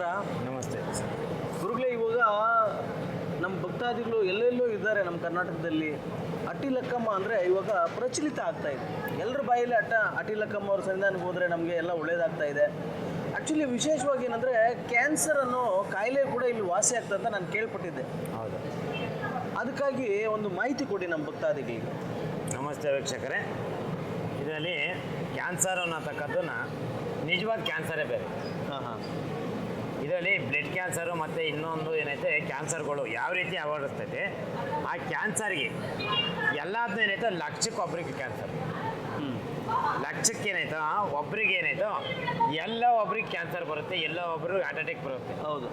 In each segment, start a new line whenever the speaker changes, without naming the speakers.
ನಮಸ್ಕಾರ.
ನಮಸ್ತೆ.
ಗುರುಗಳೇ ಇವಾಗ ನಮ್ಮ ಭಕ್ತಾದಿಗಳು ಎಲ್ಲೆಲ್ಲೋ ಇದ್ದಾರೆ ನಮ್ಮ ಕರ್ನಾಟಕದಲ್ಲಿ. ಅಟ್ಟಿಲಕ್ಕಮ್ಮ ಅಂದರೆ ಇವಾಗ ಪ್ರಚಲಿತ ಆಗ್ತಾ ಇದೆ. ಎಲ್ಲರ ಬಾಯಲ್ಲಿ ಅಟ್ಟ ಅಟ್ಟಿಲಕ್ಕಮ್ಮ ಅವ್ರ ಸನ್ನಿಧಾನಕ್ಕೆ ಹೋದರೆ ನಮಗೆ ಎಲ್ಲ ಒಳ್ಳೇದಾಗ್ತಾ ಇದೆ. ಆ್ಯಕ್ಚುಲಿ ವಿಶೇಷವಾಗಿ ಏನಂದರೆ ಕ್ಯಾನ್ಸರ್ ಅನ್ನೋ ಕಾಯಿಲೆ ಕೂಡ ಇಲ್ಲಿ ವಾಸಿ ಆಗ್ತದೆ ಅಂತ ನಾನು ಕೇಳ್ಪಟ್ಟಿದ್ದೆ.
ಹೌದು.
ಅದಕ್ಕಾಗಿ ಒಂದು ಮಾಹಿತಿ ಕೊಡಿ ನಮ್ಮ ಭಕ್ತಾದಿಗಳಿಗೆ.
ನಮಸ್ತೆ ವೀಕ್ಷಕರೇ. ಇದರಲ್ಲಿ ಕ್ಯಾನ್ಸರ್ ಅನ್ನತಕ್ಕದ್ದನ್ನು ನಿಜವಾಗಿ ಕ್ಯಾನ್ಸರೇ ಬೇರೆ.
ಹಾಂ ಹಾಂ.
ಇದರಲ್ಲಿ ಬ್ಲಡ್ ಕ್ಯಾನ್ಸರು ಮತ್ತು ಇನ್ನೊಂದು ಏನೈತೆ ಕ್ಯಾನ್ಸರ್ಗಳು ಯಾವ ರೀತಿ ಆವರಿಸ್ತೈತೆ ಆ ಕ್ಯಾನ್ಸರ್ಗೆ ಎಲ್ಲದನ್ನೂ ಏನೈತೆ ಲಕ್ಷಕ್ಕೆ ಒಬ್ರಿಗೆ ಕ್ಯಾನ್ಸರ್.
ಹ್ಞೂ
ಲಕ್ಷಕ್ಕೆ ಏನಾಯ್ತು ಒಬ್ರಿಗೆ ಏನಾಯ್ತು ಎಲ್ಲ ಒಬ್ರಿಗೆ ಕ್ಯಾನ್ಸರ್ ಬರುತ್ತೆ ಎಲ್ಲ ಒಬ್ರು ಹಾರ್ಟ್ ಅಟ್ಯಾಕ್ ಬರುತ್ತೆ.
ಹೌದು.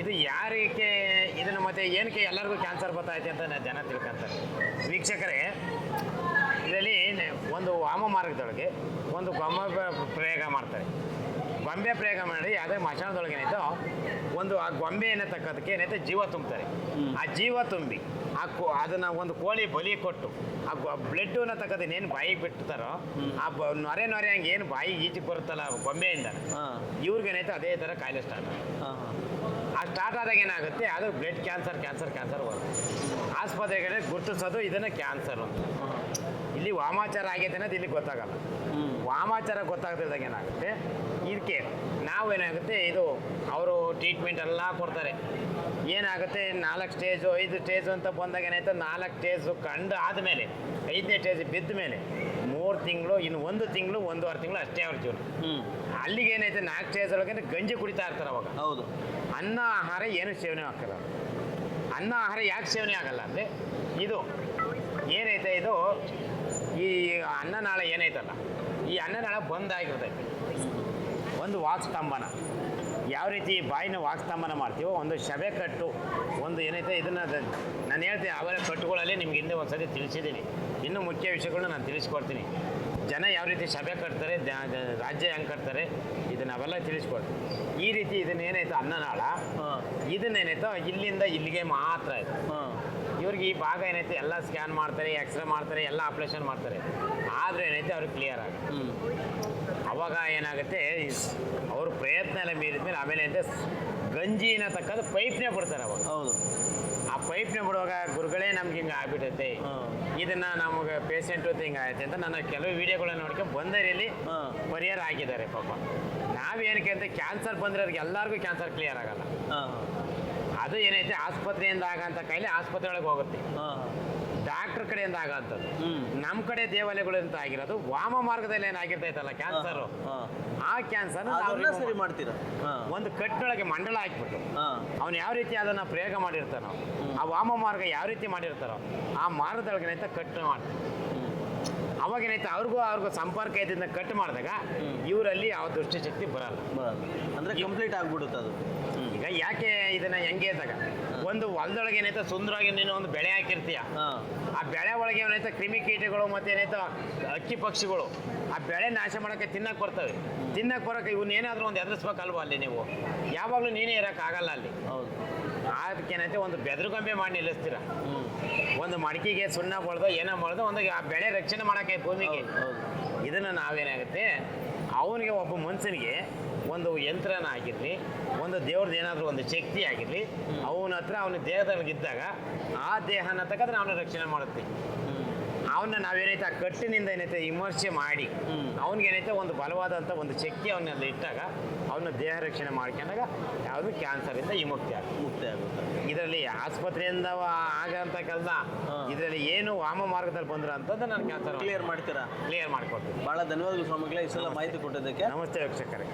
ಇದು ಯಾರಿಗೆ ಇದನ್ನು ಮತ್ತೆ ಏನಕ್ಕೆ ಎಲ್ಲರಿಗೂ ಕ್ಯಾನ್ಸರ್ ಬರ್ತೈತೆ ಅಂತ ಜನ ತಿಳ್ಕೊಂತಾರೆ. ವೀಕ್ಷಕರೇ ಇದರಲ್ಲಿ ಒಂದು ವಾಮ ಮಾರ್ಗದೊಳಗೆ ಒಂದು ಗೊಮ್ಮ ಪ್ರಯೋಗ ಮಾಡ್ತಾರೆ. ಗೊಂಬೆ ಪ್ರಯೋಗ ಮಾಡಿ ಯಾವುದೇ ಮಶಾನದೊಳಗೆ ಏನಾಯ್ತು ಒಂದು ಆ ಗೊಂಬೆಯನ್ನು ತಕ್ಕೋದಕ್ಕೆ ಏನಾಯ್ತು ಜೀವ ತುಂಬ್ತಾರೆ. ಆ ಜೀವ ತುಂಬಿ ಆ ಕೋ ಅದನ್ನ ಒಂದು ಕೋಳಿ ಬಲಿ ಕೊಟ್ಟು ಆ ಬ್ಲಡ್ಡನ್ನ ತಕ್ಕದ ಏನು ಬಾಯಿಗೆ ಬಿಡ್ತಾರೋ ಆ ಬ- ನೊರೆ ನೊರೆ ಹಂಗೆ ಏನು ಬಾಯಿಗೆ ಈಜಿಗೆ ಬರುತ್ತಲ್ಲ ಗೊಂಬೆಯಿಂದ
ಹಾಂ.
ಇವ್ರಿಗೇನೈತೆ ಅದೇ ಥರ ಕಾಯಿಲೆ ಸ್ಟಾರ್ಟ್
ಹಾಂ ಹಾಂ.
ಆ ಸ್ಟಾರ್ಟ್ ಆದಾಗ ಏನಾಗುತ್ತೆ ಅದು ಬ್ಲಡ್ ಕ್ಯಾನ್ಸರ್ ಕ್ಯಾನ್ಸರ್ ಕ್ಯಾನ್ಸರ್ ಬರುತ್ತೆ ಆಸ್ಪತ್ರೆಗೆ ಗುರುತಿಸೋದು ಇದನ್ನು ಕ್ಯಾನ್ಸರ್ ಅಂತ. ಇಲ್ಲಿ ವಾಮಾಚಾರ ಆಗೈತೆ ಅನ್ನೋದು ಇಲ್ಲಿ ಗೊತ್ತಾಗಲ್ಲ. ವಾಮಾಚಾರ ಗೊತ್ತಾಗದಿದ್ದಾಗ ಏನಾಗುತ್ತೆ? ಇದಕ್ಕೆ ನಾವೇನಾಗುತ್ತೆ ಇದು ಅವರು ಟ್ರೀಟ್ಮೆಂಟ್ ಎಲ್ಲ ಕೊಡ್ತಾರೆ. ಏನಾಗುತ್ತೆ ನಾಲ್ಕು ಸ್ಟೇಜು ಐದು ಸ್ಟೇಜು ಅಂತ ಬಂದಾಗ ಏನಾಯ್ತು ನಾಲ್ಕು ಸ್ಟೇಜು ಕಂಡು ಆದಮೇಲೆ ಐದನೇ ಸ್ಟೇಜ್ ಬಿದ್ದ ಮೇಲೆ ಮೂರು ತಿಂಗಳು ಇನ್ನು ಒಂದು ತಿಂಗಳು ಒಂದೂವರೆ ತಿಂಗಳು ಅಷ್ಟೇ ಅವ್ರ ಜೀವನ. ಅಲ್ಲಿಗೆ ಏನೈತೆ ನಾಲ್ಕು ಸ್ಟೇಜ್ ಒಳಗೆ ಗಂಜಿ ಕುಡಿತಾ ಇರ್ತಾರೆ ಅವಾಗ.
ಹೌದು.
ಅನ್ನ ಆಹಾರ ಏನು ಸೇವನೆ ಆಗ್ತದೆ ಅನ್ನ ಆಹಾರ ಯಾಕೆ ಸೇವನೆ ಆಗಲ್ಲ ಅಂದರೆ ಇದು ಏನೈತೆ ಇದು ಈ ಅನ್ನನಾಳ ಏನೈತಲ್ಲ ಈ ಅನ್ನನಾಳ ಬಂದಾಗಿರ್ತೈತೆ ಒಂದು ವಾಕ್ಸ್ತಂಭನ. ಯಾವ ರೀತಿ ಬಾಯಿನ ವಾಕ್ಸ್ತಂಭನ ಮಾಡ್ತೀವೋ ಒಂದು ಶಬೆ ಕಟ್ಟು ಒಂದು ಏನೈತೆ ಇದನ್ನು ನಾನು ಹೇಳ್ತೀನಿ ಅವರ ಕಟ್ಟುಗಳಲ್ಲಿ ನಿಮ್ಗೆ ಹಿಂದೆ ಒಂದು ಸತಿ ತಿಳಿಸಿದ್ದೀನಿ. ಇನ್ನೂ ಮುಖ್ಯ ವಿಷಯಗಳನ್ನ ನಾನು ತಿಳಿಸ್ಕೊಡ್ತೀನಿ. ಜನ ಯಾವ ರೀತಿ ಸಭೆ ಕಟ್ತಾರೆ ರಾಜ್ಯ ಹೆಂಗೆ ಕಟ್ತಾರೆ ಇದನ್ನ ಅವೆಲ್ಲ ತಿಳಿಸ್ಕೊಡ್ತೀನಿ. ಈ ರೀತಿ ಇದನ್ನ ಏನಾಯ್ತು ಅನ್ನನಾಳ ಇದನ್ನೇನಾಯ್ತು ಇಲ್ಲಿಂದ ಇಲ್ಲಿಗೆ ಮಾತ್ರ ಆಯ್ತು ಇವ್ರಿಗೆ ಈ ಭಾಗ ಏನೈತೆ ಎಲ್ಲ ಸ್ಕ್ಯಾನ್ ಮಾಡ್ತಾರೆ ಎಕ್ಸ್ರೇ ಮಾಡ್ತಾರೆ ಎಲ್ಲ ಆಪ್ರೇಷನ್ ಮಾಡ್ತಾರೆ. ಆದರೂ ಏನೈತೆ ಅವ್ರಿಗೆ ಕ್ಲಿಯರ್ ಆಗುತ್ತೆ
ಹ್ಞೂ
ಅವಾಗ ಏನಾಗುತ್ತೆ ಅವ್ರ ಪ್ರಯತ್ನ ಎಲ್ಲ ಮೀರಿದ ಮೇಲೆ ಆಮೇಲೆ ಅಂತ ಗಂಜಿನ ತಕ್ಕಂಥ ಪೈಪ್ನೇ ಬಿಡ್ತಾರೆ ಅವಾಗ.
ಹೌದು.
ಆ ಪೈಪ್ನೇ ಬಿಡುವಾಗ ಗುರುಗಳೇ ನಮ್ಗೆ ಹಿಂಗೆ ಆಗ್ಬಿಟ್ಟೈತೆ
ಇದನ್ನು
ಇದನ್ನ ನಮಗೆ ಪೇಷಂಟು ಹಿಂಗೆ ಆಯ್ತು ಅಂತ ನನ್ನ ಕೆಲವು ವಿಡಿಯೋಗಳನ್ನ ನೋಡ್ಕೊಂಡು
ಬಂದರಿಯಲ್ಲಿ
ಪರಿಹಾರ ಆಗಿದ್ದಾರೆ ಪಾಪ. ನಾವೇನಕ್ಕೆ ಅಂತ ಕ್ಯಾನ್ಸರ್ ಬಂದಿರೋರಿಗೆ ಎಲ್ಲರಿಗೂ ಕ್ಯಾನ್ಸರ್ ಕ್ಲಿಯರ್ ಆಗಲ್ಲ.
ಹಾಂ.
ಅದು ಏನೈತೆ ಆಸ್ಪತ್ರೆಯಿಂದ ಆಗಂತ ಕಾಯಿಲೆ ಆಸ್ಪತ್ರೆ ಒಳಗೆ ಹೋಗುತ್ತೆ.
ಹಾಂ
ಡಾಕ್ಟರ್ ಕಡೆಯಿಂದ ಆಗಂಥದ್ದು
ನಮ್
ನಮ್ಮ ಕಡೆ ಅಂತ ಆಗಿರೋದು ವಾಮ ಮಾರ್ಗದಲ್ಲಿ ಏನಾಗಿರ್ತೈತಲ್ಲ ಕ್ಯಾನ್ಸರ್ ಆ ಕ್ಯಾನ್ಸರ್
ಸರಿ ಮಾಡ್ತೀರ?
ಒಂದು ಕಟ್ಟಿನೊಳಗೆ ಮಂಡಳ ಹಾಕ್ಬಿಟ್ಟು ಅವ್ನು ಯಾವ ರೀತಿ ಅದನ್ನ ಪ್ರಯೋಗ ಮಾಡಿರ್ತಾನೋ ಆ ವಾಮ ಮಾರ್ಗ ಯಾವ ರೀತಿ ಮಾಡಿರ್ತಾರೋ ಆ ಮಾರ್ಗದೊಳಗೆ ಕಟ್ ಕಟ್ಟು ಮಾಡ್ತಾರೆ ಅವಾಗ ಏನೈತೆ ಅವ್ರಿಗೂ ಅವ್ರಿಗೂ ಸಂಪರ್ಕ ಇದ್ದಿಂದ ಕಟ್ ಮಾಡಿದಾಗ ಇವರಲ್ಲಿ ಯಾವ ದುಷ್ಟಶಕ್ತಿ ಬರಲ್ಲ.
ಅಂದ್ರೆ ಕಂಪ್ಲೀಟ್ ಆಗ್ಬಿಡುತ್ತೆ ಅದು.
ಯಾಕೆ ಇದನ್ನ ಹೆಂಗೆ ಅಂದಾಗ ಒಂದು ಹೊಲದೊಳಗೆ ಏನೈತೆ ಸುಂದರವಾಗಿ ನೀನು ಒಂದು ಬೆಳೆ ಹಾಕಿರ್ತೀಯ. ಆ ಬೆಳೆ ಒಳಗೆ ಏನೈತೆ ಕ್ರಿಮಿಕೀಟಗಳು ಮತ್ತೆ ಏನೈತೆ ಅಕ್ಕಿ ಪಕ್ಷಿಗಳು ಆ ಬೆಳೆ ನಾಶ ಮಾಡೋಕೆ ತಿನ್ನಕ್ಕೆ ಬರ್ತವೆ. ತಿನ್ನಕ್ಕೆ ಬರೋಕೆ ಇವನ್ನ ಏನಾದರೂ ಒಂದು ಎದುರಿಸ್ಬೇಕಲ್ವಾ ಅಲ್ಲಿ ನೀವು? ಯಾವಾಗಲೂ ನೀನೇ ಇರೋಕ್ಕಾಗಲ್ಲ ಅಲ್ಲಿ.
ಹೌದು.
ಅದಕ್ಕೆ ಏನೈತೆ ಒಂದು ಬೆದರುಗಂಬೆ ಮಾಡಿ ನಿಲ್ಲಿಸ್ತೀರ. ಒಂದು ಮಡಿಕೆಗೆ ಸುಣ್ಣ ಬಳ್ದು ಏನೋ ಬಳ್ದು ಒಂದು ಆ ಬೆಳೆ ರಕ್ಷಣೆ ಮಾಡೋಕ್ಕೆ ಭೂಮಿಗೆ. ಇದನ್ನು ನಾವೇನಾಗುತ್ತೆ ಅವನಿಗೆ ಒಬ್ಬ ಮನುಷ್ಯನಿಗೆ ಒಂದು ಯಂತ್ರನ ಆಗಿರಲಿ ಒಂದು ದೇವ್ರದ್ದು ಏನಾದರೂ ಒಂದು ಶಕ್ತಿ ಆಗಿರಲಿ ಅವನ ಹತ್ರ ಅವನ ಇದ್ದಾಗ ಆ ದೇಹನ ತಗೊಂಡ್ರೆ ಅವನ ರಕ್ಷಣೆ ಮಾಡುತ್ತೆ ಅವನ್ನ ನಾವೇನೈತೆ ಆ ಕಟ್ಟಿನಿಂದ ಏನೈತೆ ವಿಮರ್ಶೆ ಮಾಡಿ ಅವ್ನಿಗೆ ಏನೈತೆ ಒಂದು ಬಲವಾದಂಥ ಒಂದು ಶಕ್ತಿ ಅವನಲ್ಲಿ ಇಟ್ಟಾಗ ಅವನ ದೇಹ ರಕ್ಷಣೆ ಮಾಡ್ಕೊಂಡಾಗ ಯಾವುದು ಕ್ಯಾನ್ಸರಿಂದ ವಿಮುಕ್ತಿ ಆಗುತ್ತೆ.
ಮುಕ್ತಿ ಆಗುತ್ತೆ.
ಇದರಲ್ಲಿ ಆಸ್ಪತ್ರೆಯಿಂದ ಆಗಂತ ಕೆಲಸ ಇದರಲ್ಲಿ ಏನು ವಾಮ ಮಾರ್ಗದಲ್ಲಿ ಬಂದ್ರ ಅಂತಂದ್ರೆ ನಾನು ಕ್ಯಾನ್ಸರ್
ಕ್ಲಿಯರ್ ಮಾಡ್ತೀರಾ?
ಕ್ಲಿಯರ್ ಮಾಡ್ಕೊಡ್ತೀನಿ.
ಬಹಳ ಧನ್ಯವಾದಗಳು ಸ್ವಾಮಿಗಳೇ ಈ ಸಲ ಮಾಹಿತಿ ಕೊಟ್ಟಿದ್ದಕ್ಕೆ.
ನಮಸ್ತೆ ವೀಕ್ಷಕರೇ.